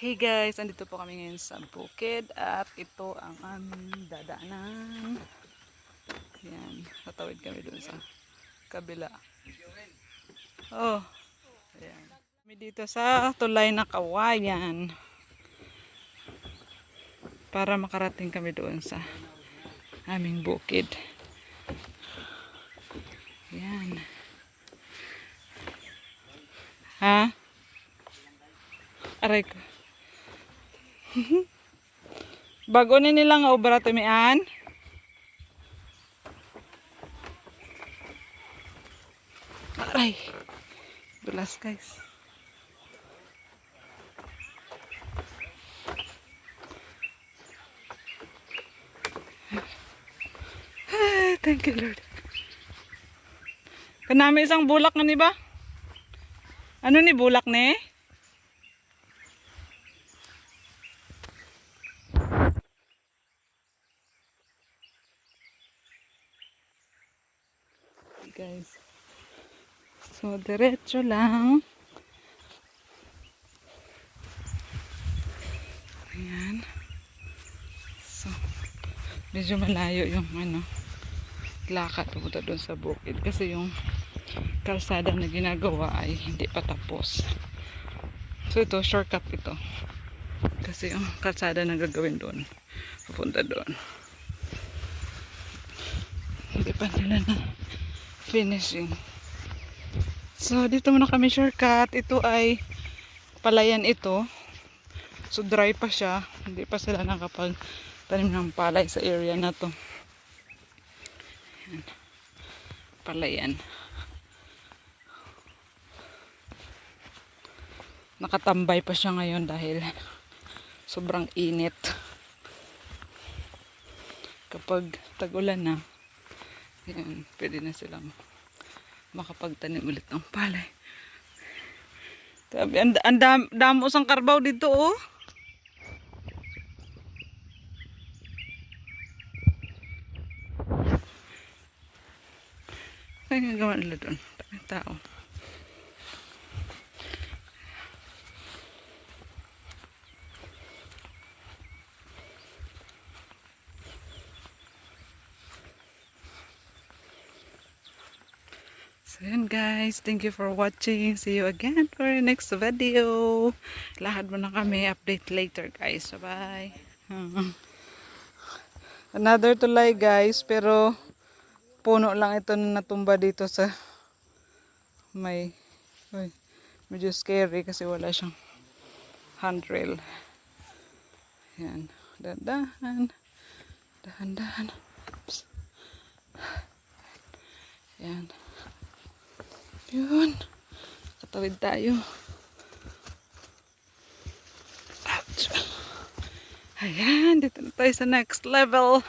Hey guys, andito po kami ngayon sa bukid at ito ang aming dadaanan. Yan, tatawid kami dun sa kabila. Oh, ayan. Kami dito sa tulay na kawayan para makarating kami doon sa aming bukid. Yan. Ha? Aray ko. Bago ni nila nga obra tumian. Aray. Dulas guys. Ay, thank you Lord. Kanami isang bulak nga ni ba? Ano ni bulak ni? Guys. So, diretso lang. Ayan. So, medyo malayo yung ano, lakad pupunta doon sa bukid. Kasi yung kalsada na ginagawa ay hindi pa tapos. So, ito, shortcut ito. Kasi yung kalsada na gagawin doon, pupunta doon. Hindi pa nila na finishing. So, dito muna kami shortcut. Ito ay palayan ito. So, dry pa siya. Hindi pa sila nakapag tanim ng palay sa area na to. Ayan. Palayan. Nakatambay pa siya ngayon dahil sobrang init. Kapag tag-ulan na, yan, pwede na silang makapagtanim ulit ng palay. Grabe, ang, ang dam, damo sang karbaw dito oh. Ay, gagawa nila doon. Tao. So yun guys, thank you for watching. See you again for our next video. Lahat mo na kami. Update later guys. Bye-bye. Another tulay guys, pero puno lang ito na natumba dito sa may uy, medyo scary kasi wala siyang handrail. Yan. Dahan-dahan. Dahan-dahan. Yan. Yun. Katawid tayo. Ouch. Ayan, dito na tayo sa next level.